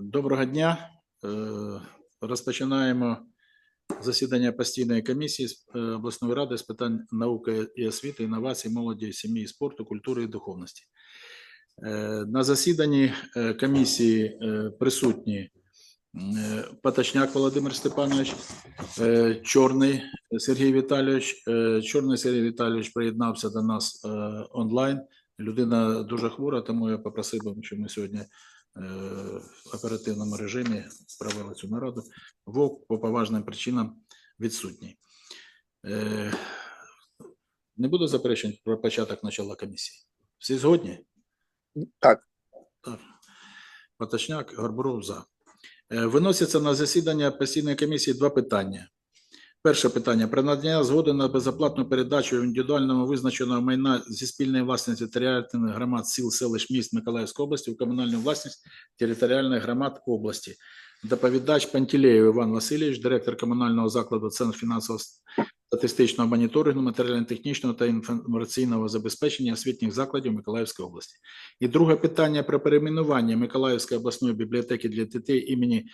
Доброго дня. Е, Розпочинаємо засідання постійної комісії е, обласної ради з питань науки і освіти, інновацій, молоді, сім'ї, спорту, культури і духовності. Е, На засіданні комісії присутні Паточняк Володимир Степанович, Чорний Сергій Віталійович. Чорний Сергій Віталійович приєднався до нас онлайн. Людина дуже хвора, тому я попросив би, щоб ми сьогодні в оперативному режимі провели цю нараду. Вовк по поважним причинам відсутній. Е, Не буде заперечень про початок начала комісії. Всі згодні? Так. Так. Поточняк, Горбуров за. Е, Виносяться на засідання постійної комісії два питання. Перше питання про надання згоди на безоплатну передачу індивідуального визначеного майна зі спільної власності територіальних громад сіл, селищ, міст Миколаївської області в комунальну власність територіальних громад області. Доповідач Пантілеєв Іван Васильович, директор комунального закладу Центр фінансово статистичного моніторингу, матеріально-технічного та інформаційного забезпечення освітніх закладів Миколаївської області. І друге питання про перейменування Миколаївської обласної бібліотеки для дітей імені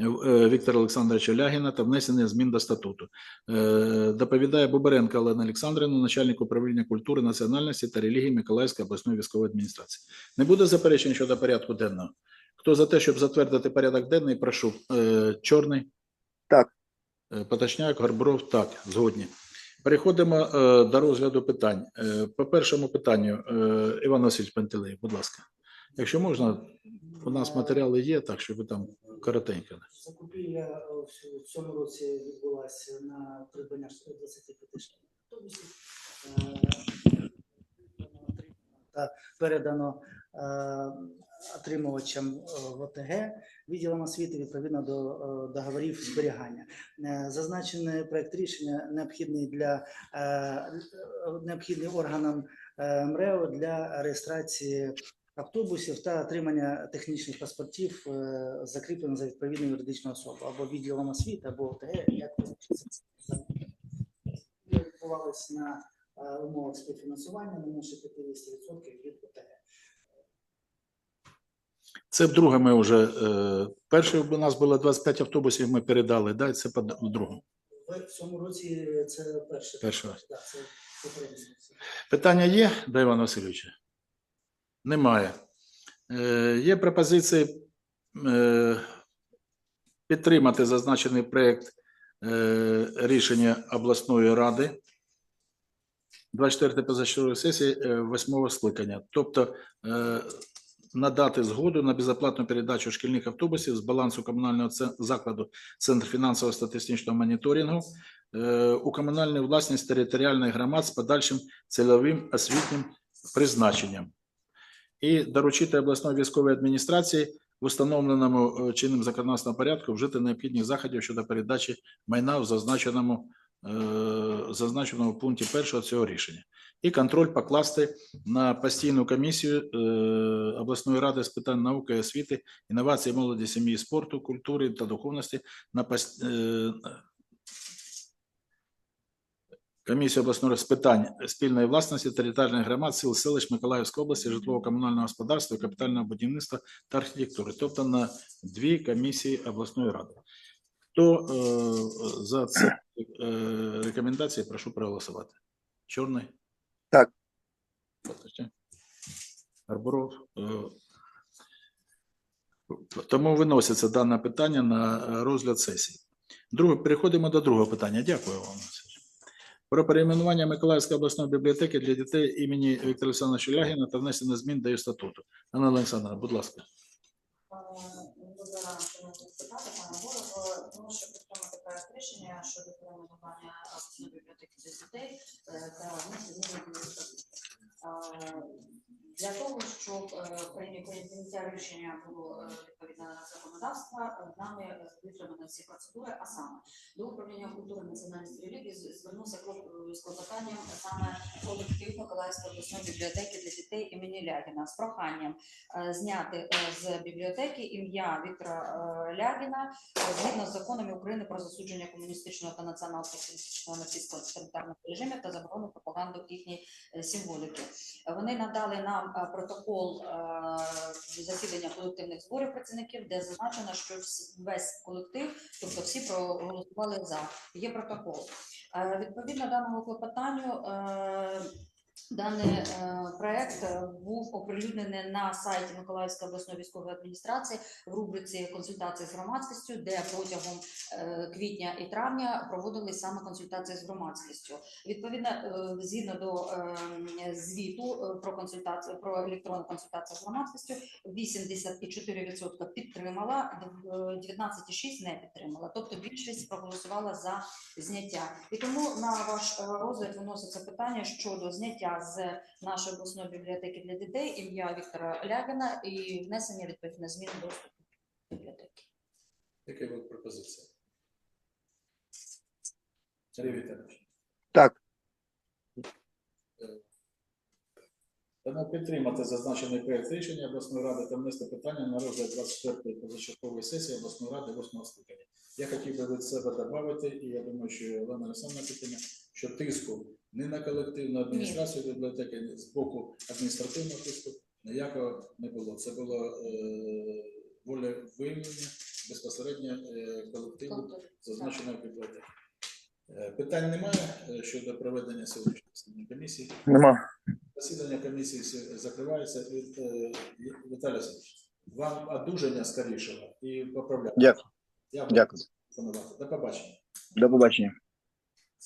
Віктора Олександровича Лягіна та внесення змін до статуту. Е, Доповідає Бубаренко Олена Олександрівна, начальник управління культури, національності та релігії Миколаївської обласної військової адміністрації. Не буде заперечень щодо порядку денного. Хто за те, щоб затвердити порядок денний, прошу. Е, Чорний. Так. Е, Поточняк, Горбров, так, згодні. Переходимо е, до розгляду питань. Е, По першому питанню, е, Іван Васильович Пантелей, будь ласка. Якщо можна, у нас матеріали є, так що ви там коротенько. Закупівля е, в- цьому році відбулася на придбання 125 штатних автобусів. Е, Та передано е, отримувачам в ОТГ відділом освіти відповідно до договорів зберігання. Зазначений проект рішення необхідний для необхідний органам МРЕО для реєстрації автобусів та отримання технічних паспортів е, закріплено за відповідну юридичну особу або відділом освіти, або ОТГ, як визначиться. Відбувалися на е, умовах співфінансування не менше 50% від ОТГ. Це вдруге ми вже. Е, перший у нас було 25 автобусів, ми передали, да, це по другому. В цьому році це перше. Перший раз. Да, це. Питання є Івана Васильовича? Немає. Е, є пропозиції е, підтримати зазначений проєкт е, рішення обласної ради 24 позачергової сесії е, восьмого скликання. Тобто е, надати згоду на безоплатну передачу шкільних автобусів з балансу комунального закладу Центр фінансово-статистичного моніторингу е, у комунальну власність територіальних громад з подальшим цільовим освітнім призначенням і доручити обласної військової адміністрації в установленому е, чинним законодавством порядку вжити необхідних заходів щодо передачі майна в зазначеному, е, зазначеному пункті першого цього рішення. І контроль покласти на постійну комісію е, обласної ради з питань науки освіти, інновації, молоді, сім'ї, спорту, культури та духовності на Комісію обласної з питань спільної власності територіальних громад, сил, селищ Миколаївської області, житлово-комунального господарства, капітального будівництва та архітектури, тобто на дві комісії обласної ради. Хто е, за ці е, рекомендації, прошу проголосувати. Чорний? Так. Арбуров. Е, тому виноситься дане питання на розгляд сесії. Друге, переходимо до другого питання. Дякую вам. Про перейменування Миколаївської обласної бібліотеки для дітей імені Віктора Олександровича Лягіна та внесення змін до її статуту. Анна Олександровна, будь ласка. Доброго ранку, депутати, пане голово. Прошу підтримати проект рішення щодо перейменування обласної бібліотеки для дітей е, та внесення змін до її статуту. Для того, щоб е, прийня- прийняття рішення було е, відповідно на законодавство, е, нами витримано всі процедури, а саме до управління культури національності і релігії звернувся з клопотанням саме колектив Миколаївської обласної бібліотеки для дітей імені Лягіна з проханням зняти з бібліотеки ім'я Віктора Лягіна згідно з законами України про засудження комуністичного та націонал-соціалістичного нацистського тоталітарних режимів та заборону пропаганду їхньої символіки. Вони надали нам е, протокол е, засідання колективних зборів працівників, де зазначено, що весь колектив, тобто всі проголосували за. Є протокол. Е, Відповідно даному клопотанню. Даний е, проект е, був оприлюднений на сайті Миколаївської обласної військової адміністрації в рубриці консультації з громадськістю, де протягом е, квітня і травня проводили саме консультації з громадськістю. Відповідно, згідно до звіту про консультацію про електронну консультацію з громадськістю, 84% підтримала, д- е, 19,6% не підтримала. Тобто більшість проголосувала за зняття. І тому на ваш розгляд виноситься питання щодо зняття з нашої обласної бібліотеки для дітей ім'я Віктора Лягина і внесення відповідно змін до бібліотеки. Яка буде пропозиція? Сергій Віталійович. Так. Тому підтримати зазначений проект рішення обласної ради та внести питання на розгляд 24-ї позачергової сесії обласної ради 8 скликання. Я хотів би від себе додати, і я думаю, що Олена Олександровна підтримує, що тиску ні на колективну адміністрацію бібліотеки, ні з боку адміністративного тиску ніякого не було. Це було е, воля виявлення безпосередньо е, колективу зазначеної бібліотеки. Е, Питань немає е, щодо проведення сьогоднішньої комісії. Нема. Засідання комісії закривається. Від, е, Віталій Васильович, вам одужання скорішого і поправляємо. Дякую. Я Дякую. До побачення. До побачення.